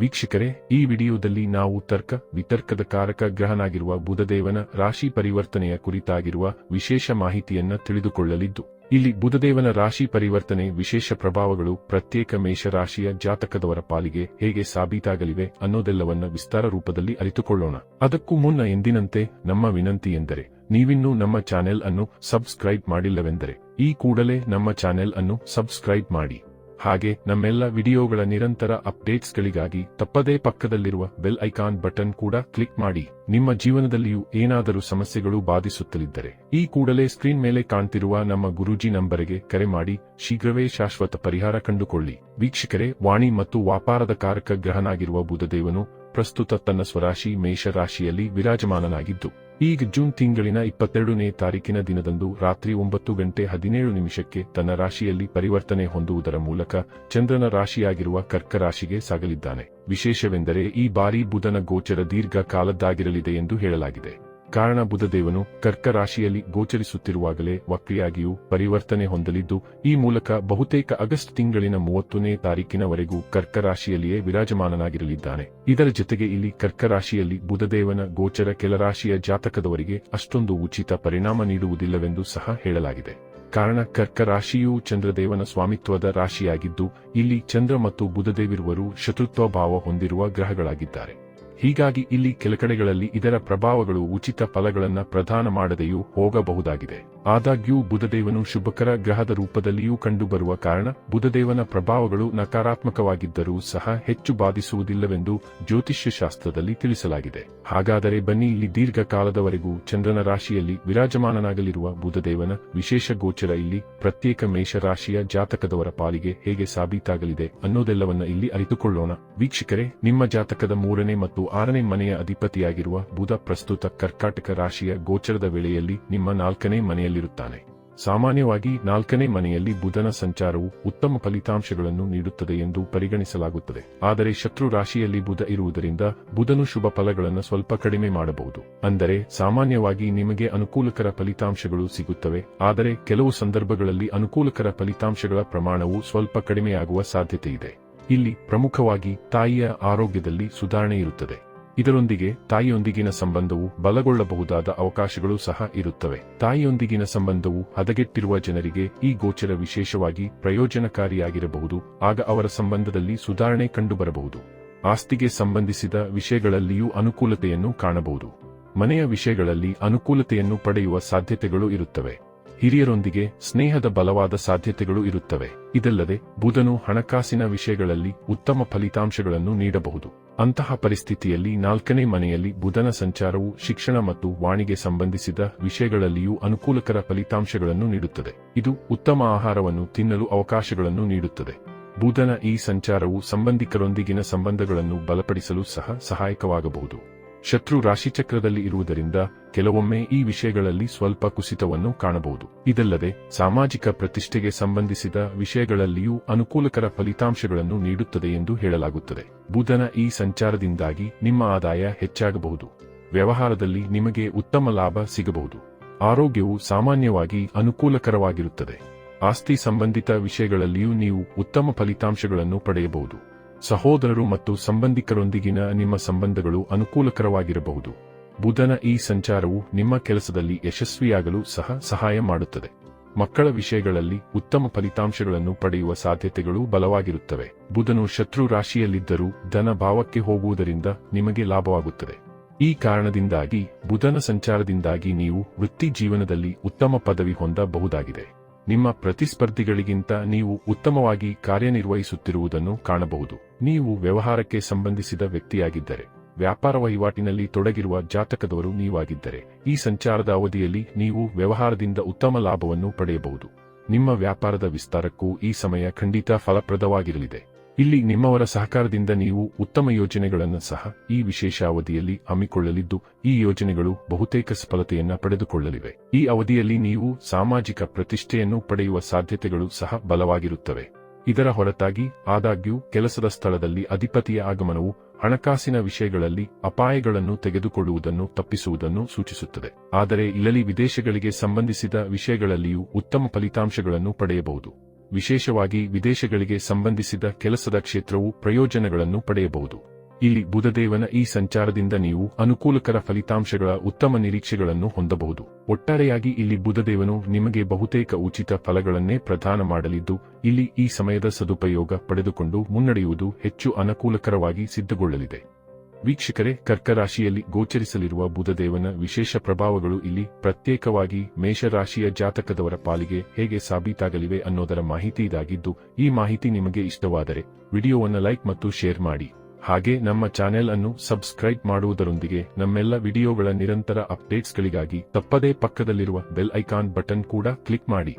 ವೀಕ್ಷಕರೇ, ಈ ವಿಡಿಯೋದಲ್ಲಿ ನಾವು ತರ್ಕ, ವಿತರ್ಕದ ಕಾರಕ ಗ್ರಹನಾಗಿರುವ ಬುಧದೇವನ ರಾಶಿ ಪರಿವರ್ತನೆಯ ಕುರಿತಾಗಿರುವ ವಿಶೇಷ ಮಾಹಿತಿಯನ್ನ ತಿಳಿದುಕೊಳ್ಳಲಿದ್ದು, ಇಲ್ಲಿ ಬುಧದೇವನ ರಾಶಿ ಪರಿವರ್ತನೆ ವಿಶೇಷ ಪ್ರಭಾವಗಳು ಪ್ರತ್ಯೇಕ ಮೇಷರಾಶಿಯ ಜಾತಕದವರ ಪಾಲಿಗೆ ಹೇಗೆ ಸಾಬೀತಾಗಲಿವೆ ಅನ್ನೋದೆಲ್ಲವನ್ನ ವಿಸ್ತಾರ ರೂಪದಲ್ಲಿ ಅರಿತುಕೊಳ್ಳೋಣ. ಅದಕ್ಕೂ ಮುನ್ನ ಎಂದಿನಂತೆ ನಮ್ಮ ವಿನಂತಿ ಎಂದರೆ, ನೀವಿನ್ನೂ ನಮ್ಮ ಚಾನೆಲ್ ಅನ್ನು ಸಬ್ಸ್ಕ್ರೈಬ್ ಮಾಡಿಲ್ಲವೆಂದರೆ, ಈ ಕೂಡಲೇ ನಮ್ಮ ಚಾನೆಲ್ ಅನ್ನು ಸಬ್ಸ್ಕ್ರೈಬ್ ಮಾಡಿ. ಹಾಗೆ ನಮ್ಮೆಲ್ಲ ವಿಡಿಯೋಗಳ ನಿರಂತರ ಅಪ್ಡೇಟ್ಸ್ಗಳಿಗಾಗಿ ತಪ್ಪದೇ ಪಕ್ಕದಲ್ಲಿರುವ ಬೆಲ್ ಐಕಾನ್ ಬಟನ್ ಕೂಡ ಕ್ಲಿಕ್ ಮಾಡಿ. ನಿಮ್ಮ ಜೀವನದಲ್ಲಿಯೂ ಏನಾದರೂ ಸಮಸ್ಯೆಗಳು ಬಾಧಿಸುತ್ತಲಿದ್ದರೆ ಈ ಕೂಡಲೇ ಸ್ಕ್ರೀನ್ ಮೇಲೆ ಕಾಣ್ತಿರುವ ನಮ್ಮ ಗುರೂಜಿ ನಂಬರಿಗೆ ಕರೆ ಮಾಡಿ. ಶೀಘ್ರವೇ ಶಾಶ್ವತ ಪರಿಹಾರ ಕಂಡುಕೊಳ್ಳಿ. ವೀಕ್ಷಕರೇ, ವಾಣಿ ಮತ್ತು ವ್ಯಾಪಾರದ ಕಾರಕ ಗ್ರಹನಾಗಿರುವ ಬುಧದೇವನು ಪ್ರಸ್ತುತ ತನ್ನ ಸ್ವರಾಶಿ ಮೇಷರಾಶಿಯಲ್ಲಿ ವಿರಾಜಮಾನನಾಗಿದ್ದು ಈಗ ಜೂನ್ ತಿಂಗಳಿನ ಇಪ್ಪತ್ತೆರಡನೇ ತಾರೀಕಿನ ದಿನದಂದು ರಾತ್ರಿ ಒಂಬತ್ತು ಗಂಟೆ ಹದಿನೇಳು ನಿಮಿಷಕ್ಕೆ ತನ್ನ ರಾಶಿಯಲ್ಲಿ ಪರಿವರ್ತನೆ ಹೊಂದುವುದರ ಮೂಲಕ ಚಂದ್ರನ ರಾಶಿಯಾಗಿರುವ ಕರ್ಕ ರಾಶಿಗೆ ಸಾಗಲಿದ್ದಾನೆ. ವಿಶೇಷವೆಂದರೆ ಈ ಬಾರಿ ಬುಧನ ಗೋಚರ ದೀರ್ಘ ಕಾಲದ್ದಾಗಿರಲಿದೆ ಎಂದು ಹೇಳಲಾಗಿದೆ. ಕಾರಣ ಬುಧದೇವನು ಕರ್ಕ ರಾಶಿಯಲ್ಲಿ ಗೋಚರಿಸುತ್ತಿರುವಾಗಲೇ ವಕ್ರಿಯಾಗಿಯೂ ಪರಿವರ್ತನೆ ಹೊಂದಲಿದ್ದು, ಈ ಮೂಲಕ ಬಹುತೇಕ ಆಗಸ್ಟ್ ತಿಂಗಳಿನ ಮೂವತ್ತನೇ ತಾರೀಕಿನವರೆಗೂ ಕರ್ಕ ರಾಶಿಯಲ್ಲಿಯೇ ವಿರಾಜಮಾನನಾಗಿರಲಿದ್ದಾನೆ. ಇದರ ಜೊತೆಗೆ ಇಲ್ಲಿ ಕರ್ಕ ರಾಶಿಯಲ್ಲಿ ಬುಧದೇವನ ಗೋಚರ ಕೆಲ ರಾಶಿಯ ಜಾತಕದವರಿಗೆ ಅಷ್ಟೊಂದು ಉಚಿತ ಪರಿಣಾಮ ನೀಡುವುದಿಲ್ಲವೆಂದು ಸಹ ಹೇಳಲಾಗಿದೆ. ಕಾರಣ ಕರ್ಕ ರಾಶಿಯು ಚಂದ್ರದೇವನ ಸ್ವಾಮಿತ್ವದ ರಾಶಿಯಾಗಿದ್ದು, ಇಲ್ಲಿ ಚಂದ್ರ ಮತ್ತು ಬುಧದೇವಿರುವರು ಶತ್ರುತ್ವ ಭಾವ ಹೊಂದಿರುವ ಗ್ರಹಗಳಾಗಿದ್ದಾರೆ. ಹೀಗಾಗಿ ಇಲ್ಲಿ ಕೆಲಕಡೆಗಳಲ್ಲಿ ಇದರ ಪ್ರಭಾವಗಳು ಉಚಿತ ಫಲಗಳನ್ನು ಪ್ರದಾನ ಮಾಡದೆಯೂ ಹೋಗಬಹುದಾಗಿದೆ. ಆದಾಗ್ಯೂ ಬುಧದೇವನು ಶುಭಕರ ಗ್ರಹದ ರೂಪದಲ್ಲಿಯೂ ಕಂಡುಬರುವ ಕಾರಣ ಬುಧದೇವನ ಪ್ರಭಾವಗಳು ನಕಾರಾತ್ಮಕವಾಗಿದ್ದರೂ ಸಹ ಹೆಚ್ಚು ಬಾಧಿಸುವುದಿಲ್ಲವೆಂದು ಜ್ಯೋತಿಷ್ಯ ಶಾಸ್ತ್ರದಲ್ಲಿ ತಿಳಿಸಲಾಗಿದೆ. ಹಾಗಾದರೆ ಬನ್ನಿ ಇಲ್ಲಿ ದೀರ್ಘಕಾಲದವರೆಗೂ ಚಂದ್ರನ ರಾಶಿಯಲ್ಲಿ ವಿರಾಜಮಾನನಾಗಲಿರುವ ಬುಧದೇವನ ವಿಶೇಷ ಗೋಚರ ಇಲ್ಲಿ ಪ್ರತ್ಯೇಕ ಮೇಷರಾಶಿಯ ಜಾತಕದವರ ಪಾಲಿಗೆ ಹೇಗೆ ಸಾಬೀತಾಗಲಿದೆ ಅನ್ನೋದೆಲ್ಲವನ್ನ ಇಲ್ಲಿ ಅರಿತುಕೊಳ್ಳೋಣ. ವೀಕ್ಷಕರೇ, ನಿಮ್ಮ ಜಾತಕದ ಮೂರನೇ ಮತ್ತು ಆರನೇ ಮನೆಯ ಅಧಿಪತಿಯಾಗಿರುವ ಬುಧ ಪ್ರಸ್ತುತ ಕರ್ಕಾಟಕ ರಾಶಿಯ ಗೋಚರದ ವೇಳೆಯಲ್ಲಿ ನಿಮ್ಮ ನಾಲ್ಕನೇ ಮನೆಯಲ್ಲಿರುತ್ತಾನೆ ಸಾಮಾನ್ಯವಾಗಿ ನಾಲ್ಕನೇ ಮನೆಯಲ್ಲಿ ಬುಧನ ಸಂಚಾರವು ಉತ್ತಮ ಫಲಿತಾಂಶಗಳನ್ನು ನೀಡುತ್ತದೆ ಎಂದು ಪರಿಗಣಿಸಲಾಗುತ್ತದೆ. ಆದರೆ ಶತ್ರು ರಾಶಿಯಲ್ಲಿ ಬುಧ ಇರುವುದರಿಂದ ಬುಧನು ಶುಭ ಫಲಗಳನ್ನು ಸ್ವಲ್ಪ ಕಡಿಮೆ ಮಾಡಬಹುದು. ಅಂದರೆ ಸಾಮಾನ್ಯವಾಗಿ ನಿಮಗೆ ಅನುಕೂಲಕರ ಫಲಿತಾಂಶಗಳು ಸಿಗುತ್ತವೆ. ಆದರೆ ಕೆಲವು ಸಂದರ್ಭಗಳಲ್ಲಿ ಅನುಕೂಲಕರ ಫಲಿತಾಂಶಗಳ ಪ್ರಮಾಣವು ಸ್ವಲ್ಪ ಕಡಿಮೆಯಾಗುವ ಸಾಧ್ಯತೆ ಇದೆ ಇಲ್ಲಿ ಪ್ರಮುಖವಾಗಿ ತಾಯಿಯ ಆರೋಗ್ಯದಲ್ಲಿ ಸುಧಾರಣೆ ಇರುತ್ತದೆ. ಇದರೊಂದಿಗೆ ತಾಯಿಯೊಂದಿಗಿನ ಸಂಬಂಧವು ಬಲಗೊಳ್ಳಬಹುದಾದ ಅವಕಾಶಗಳು ಸಹ ಇರುತ್ತವೆ. ತಾಯಿಯೊಂದಿಗಿನ ಸಂಬಂಧವು ಹದಗೆಟ್ಟಿರುವ ಜನರಿಗೆ ಈ ಗೋಚರ ವಿಶೇಷವಾಗಿ ಪ್ರಯೋಜನಕಾರಿಯಾಗಿರಬಹುದು, ಆಗ ಅವರ ಸಂಬಂಧದಲ್ಲಿ ಸುಧಾರಣೆ ಕಂಡುಬರಬಹುದು. ಆಸ್ತಿಗೆ ಸಂಬಂಧಿಸಿದ ವಿಷಯಗಳಲ್ಲಿಯೂ ಅನುಕೂಲತೆಯನ್ನು ಕಾಣಬಹುದು. ಮನೆಯ ವಿಷಯಗಳಲ್ಲಿ ಅನುಕೂಲತೆಯನ್ನು ಪಡೆಯುವ ಸಾಧ್ಯತೆಗಳು ಇರುತ್ತವೆ. ಹಿರಿಯರೊಂದಿಗೆ ಸ್ನೇಹದ ಬಲವಾದ ಸಾಧ್ಯತೆಗಳು ಇರುತ್ತವೆ. ಇದಲ್ಲದೆ, ಬುಧನು ಹಣಕಾಸಿನ ವಿಷಯಗಳಲ್ಲಿ ಉತ್ತಮ ಫಲಿತಾಂಶಗಳನ್ನು ನೀಡಬಹುದು. ಅಂತಹ ಪರಿಸ್ಥಿತಿಯಲ್ಲಿ ನಾಲ್ಕನೇ ಮನೆಯಲ್ಲಿ ಬುಧನ ಸಂಚಾರವು ಶಿಕ್ಷಣ ಮತ್ತು ವಾಣಿಗೆ ಸಂಬಂಧಿಸಿದ ವಿಷಯಗಳಲ್ಲಿಯೂ ಅನುಕೂಲಕರ ಫಲಿತಾಂಶಗಳನ್ನು ನೀಡುತ್ತದೆ. ಇದು ಉತ್ತಮ ಆಹಾರವನ್ನು ತಿನ್ನಲು ಅವಕಾಶಗಳನ್ನು ನೀಡುತ್ತದೆ. ಬುಧನ ಈ ಸಂಚಾರವು ಸಂಬಂಧಿಕರೊಂದಿಗಿನ ಸಂಬಂಧಗಳನ್ನು ಬಲಪಡಿಸಲು ಸಹ ಸಹಾಯಕವಾಗಬಹುದು. ಶತ್ರು ರಾಶಿಚಕ್ರದಲ್ಲಿ ಇರುವುದರಿಂದ ಕೆಲವೊಮ್ಮೆ ಈ ವಿಷಯಗಳಲ್ಲಿ ಸ್ವಲ್ಪ ಕುಸಿತವನ್ನು ಕಾಣಬಹುದು. ಇದಲ್ಲದೆ, ಸಾಮಾಜಿಕ ಪ್ರತಿಷ್ಠೆಗೆ ಸಂಬಂಧಿಸಿದ ವಿಷಯಗಳಲ್ಲಿಯೂ ಅನುಕೂಲಕರ ಫಲಿತಾಂಶಗಳನ್ನು ನೀಡುತ್ತದೆ ಎಂದು ಹೇಳಲಾಗುತ್ತದೆ. ಬುಧನ ಈ ಸಂಚಾರದಿಂದಾಗಿ ನಿಮ್ಮ ಆದಾಯ ಹೆಚ್ಚಾಗಬಹುದು. ವ್ಯವಹಾರದಲ್ಲಿ ನಿಮಗೆ ಉತ್ತಮ ಲಾಭ ಸಿಗಬಹುದು. ಆರೋಗ್ಯವು ಸಾಮಾನ್ಯವಾಗಿ ಅನುಕೂಲಕರವಾಗಿರುತ್ತದೆ. ಆಸ್ತಿ ಸಂಬಂಧಿತ ವಿಷಯಗಳಲ್ಲಿಯೂ ನೀವು ಉತ್ತಮ ಫಲಿತಾಂಶಗಳನ್ನು ಪಡೆಯಬಹುದು. ಸಹೋದರರು ಮತ್ತು ಸಂಬಂಧಿಕರೊಂದಿಗಿನ ನಿಮ್ಮ ಸಂಬಂಧಗಳು ಅನುಕೂಲಕರವಾಗಿರಬಹುದು. ಬುಧನ ಈ ಸಂಚಾರವು ನಿಮ್ಮ ಕೆಲಸದಲ್ಲಿ ಯಶಸ್ವಿಯಾಗಲು ಸಹ ಸಹಾಯ ಮಾಡುತ್ತದೆ. ಮಕ್ಕಳ ವಿಷಯಗಳಲ್ಲಿ ಉತ್ತಮ ಫಲಿತಾಂಶಗಳನ್ನು ಪಡೆಯುವ ಸಾಧ್ಯತೆಗಳು ಬಲವಾಗಿರುತ್ತವೆ. ಬುಧನು ಶತ್ರು ರಾಶಿಯಲ್ಲಿದ್ದರೂ ಧನ ಭಾವಕ್ಕೆ ಹೋಗುವುದರಿಂದ ನಿಮಗೆ ಲಾಭವಾಗುತ್ತದೆ. ಈ ಕಾರಣದಿಂದಾಗಿ ಬುಧನ ಸಂಚಾರದಿಂದಾಗಿ ನೀವು ವೃತ್ತಿ ಜೀವನದಲ್ಲಿ ಉತ್ತಮ ಪದವಿ ಹೊಂದಬಹುದಾಗಿದೆ. ನಿಮ್ಮ ಪ್ರತಿಸ್ಪರ್ಧಿಗಳಿಗಿಂತ ನೀವು ಉತ್ತಮವಾಗಿ ಕಾರ್ಯನಿರ್ವಹಿಸುತ್ತಿರುವುದನ್ನು ಕಾಣಬಹುದು. ನೀವು ವ್ಯವಹಾರಕ್ಕೆ ಸಂಬಂಧಿಸಿದ ವ್ಯಕ್ತಿಯಾಗಿದ್ದರೆ, ವ್ಯಾಪಾರ ವಹಿವಾಟಿನಲ್ಲಿ ತೊಡಗಿರುವ ಜಾತಕದವರು ನೀವಾಗಿದ್ದರೆ, ಈ ಸಂಚಾರದ ಅವಧಿಯಲ್ಲಿ ನೀವು ವ್ಯವಹಾರದಿಂದ ಉತ್ತಮ ಲಾಭವನ್ನು ಪಡೆಯಬಹುದು. ನಿಮ್ಮ ವ್ಯಾಪಾರದ ವಿಸ್ತಾರಕ್ಕೂ ಈ ಸಮಯ ಖಂಡಿತ ಫಲಪ್ರದವಾಗಿರಲಿದೆ. ಇಲ್ಲಿ ನಿಮ್ಮವರ ಸಹಕಾರದಿಂದ ನೀವು ಉತ್ತಮ ಯೋಜನೆಗಳನ್ನು ಸಹ ಈ ವಿಶೇಷ ಅವಧಿಯಲ್ಲಿ ಹಮ್ಮಿಕೊಳ್ಳಲಿದ್ದು, ಈ ಯೋಜನೆಗಳು ಬಹುತೇಕ ಸಫಲತೆಯನ್ನ ಪಡೆದುಕೊಳ್ಳಲಿವೆ. ಈ ಅವಧಿಯಲ್ಲಿ ನೀವು ಸಾಮಾಜಿಕ ಪ್ರತಿಷ್ಠೆಯನ್ನು ಪಡೆಯುವ ಸಾಧ್ಯತೆಗಳು ಸಹ ಬಲವಾಗಿರುತ್ತವೆ. ಇದರ ಹೊರತಾಗಿ ಆದಾಗ್ಯೂ ಕೆಲಸದ ಸ್ಥಳದಲ್ಲಿ ಅಧಿಪತಿಯ ಆಗಮನವು ಹಣಕಾಸಿನ ವಿಷಯಗಳಲ್ಲಿ ಅಪಾಯಗಳನ್ನು ತೆಗೆದುಕೊಳ್ಳುವುದನ್ನು ತಪ್ಪಿಸುವುದನ್ನು ಸೂಚಿಸುತ್ತದೆ. ಆದರೆ ಇಲ್ಲಲಿ ವಿದೇಶಗಳಿಗೆ ಸಂಬಂಧಿಸಿದ ವಿಷಯಗಳಲ್ಲಿಯೂ ಉತ್ತಮ ಫಲಿತಾಂಶಗಳನ್ನು ಪಡೆಯಬಹುದು. ವಿಶೇಷವಾಗಿ ವಿದೇಶಗಳಿಗೆ ಸಂಬಂಧಿಸಿದ ಕೆಲಸದ ಕ್ಷೇತ್ರವು ಪ್ರಯೋಜನಗಳನ್ನು ಪಡೆಯಬಹುದು. ಇಲ್ಲಿ ಬುಧದೇವನ ಈ ಸಂಚಾರದಿಂದ ನೀವು ಅನುಕೂಲಕರ ಫಲಿತಾಂಶಗಳ ಉತ್ತಮ ನಿರೀಕ್ಷೆಗಳನ್ನು ಹೊಂದಬಹುದು. ಒಟ್ಟಾರೆಯಾಗಿ ಇಲ್ಲಿ ಬುಧದೇವನು ನಿಮಗೆ ಬಹುತೇಕ ಉಚಿತ ಫಲಗಳನ್ನೇ ಪ್ರದಾನ ಮಾಡಲಿದ್ದು, ಇಲ್ಲಿ ಈ ಸಮಯದ ಸದುಪಯೋಗ ಪಡೆದುಕೊಂಡು ಮುನ್ನಡೆಯುವುದು ಹೆಚ್ಚು ಅನುಕೂಲಕರವಾಗಿ ಸಿದ್ಧಗೊಳ್ಳಲಿದೆ. ವೀಕ್ಷಕರೇ, ಕರ್ಕರಾಶಿಯಲ್ಲಿ ಗೋಚರಿಸಲಿರುವ ಬುಧದೇವನ ವಿಶೇಷ ಪ್ರಭಾವಗಳು ಇಲ್ಲಿ ಪ್ರತ್ಯೇಕವಾಗಿ ಮೇಷರಾಶಿಯ ಜಾತಕದವರ ಪಾಲಿಗೆ ಹೇಗೆ ಸಾಬೀತಾಗಲಿವೆ ಅನ್ನೋದರ ಮಾಹಿತಿ ಇದಾಗಿದ್ದು ಈ ಮಾಹಿತಿ ನಿಮಗೆ ಇಷ್ಟವಾದರೆ ವಿಡಿಯೋವನ್ನು ಲೈಕ್ ಮತ್ತು ಶೇರ್ ಮಾಡಿ. ಹಾಗೆ ನಮ್ಮ ಚಾನೆಲ್ ಅನ್ನು ಸಬ್ಸ್ಕ್ರೈಬ್ ಮಾಡುವುದರೊಂದಿಗೆ ನಮ್ಮೆಲ್ಲ ವಿಡಿಯೋಗಳ ನಿರಂತರ ಅಪ್ಡೇಟ್ಸ್ಗಳಿಗಾಗಿ ತಪ್ಪದೇ ಪಕ್ಕದಲ್ಲಿರುವ ಬೆಲ್ ಐಕಾನ್ ಬಟನ್ ಕೂಡ ಕ್ಲಿಕ್ ಮಾಡಿ.